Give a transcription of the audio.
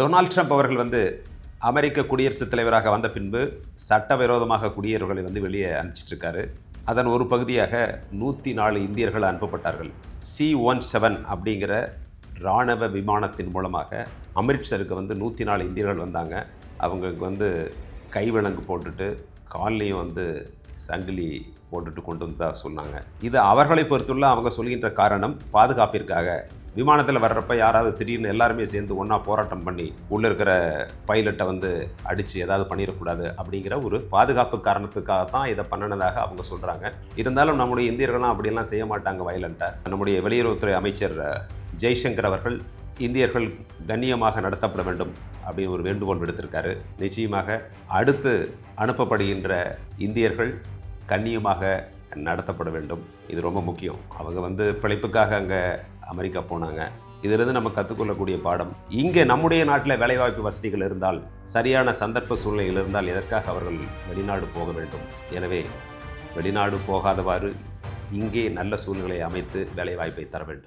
Donald Trump அவர்கள் வந்து அமெரிக்க குடியரசுத் தலைவராக வந்த பின்பு சட்டவிரோதமாக குடியேறவர்களை வந்து வெளியே அனுப்பிச்சிட்ருக்காரு. அதன் ஒரு பகுதியாக நூற்றி நாலு இந்தியர்கள் அனுப்பப்பட்டார்கள். சி ஒன் செவன் அப்படிங்கிற இராணுவ விமானத்தின் மூலமாக அமிர்த்சருக்கு வந்து நூற்றி நாலு இந்தியர்கள் வந்தாங்க. அவங்களுக்கு வந்து கைவிலங்கு போட்டுட்டு கால்லையும் வந்து சங்கிலி போட்டுட்டு கொண்டு வந்ததா சொன்னாங்க. இது அவர்களை பொறுத்துள்ள அவங்க சொல்கின்ற காரணம் பாதுகாப்பிற்காக விமானத்தில் வர்றப்ப யாராவது திடீர்னு எல்லாருமே சேர்ந்து ஒன்றா போராட்டம் பண்ணி உள்ளே இருக்கிற பைலட்டை வந்து அடித்து ஏதாவது பண்ணிடக்கூடாது அப்படிங்கிற ஒரு பாதுகாப்பு காரணத்துக்காக தான் இதை பண்ணினதாக அவங்க சொல்கிறாங்க இருந்தாலும் நம்முடைய இந்தியர்கள்லாம் அப்படியெல்லாம் செய்ய மாட்டாங்க வயலண்ட்டாக நம்முடைய வெளியுறவுத்துறை அமைச்சர் ஜெய்சங்கர் அவர்கள் இந்தியர்கள் கண்ணியமாக நடத்தப்பட வேண்டும் அப்படின்னு ஒரு வேண்டுகோள் விடுத்திருக்காரு. நிச்சயமாக அடுத்து அனுப்பப்படுகின்ற இந்தியர்கள் கண்ணியமாக நடத்தப்பட வேண்டும். இது ரொம்ப முக்கியம். அவங்க வந்து பிழைப்புக்காக அங்கே அமெரிக்கா போனாங்க. இதிலிருந்து நம்ம கற்றுக்கொள்ளக்கூடிய பாடம் இங்கே நம்முடைய நாட்டில் வேலைவாய்ப்பு வசதிகள் இருந்தால் சரியான சந்தர்ப்ப சூழ்நிலைகள் இருந்தால் எதற்காக அவர்கள் வெளிநாடு போக வேண்டும்? எனவே வெளிநாடு போகாதவாறு இங்கே நல்ல சூழ்நிலையை அமைத்து வேலைவாய்ப்பை தர வேண்டும்.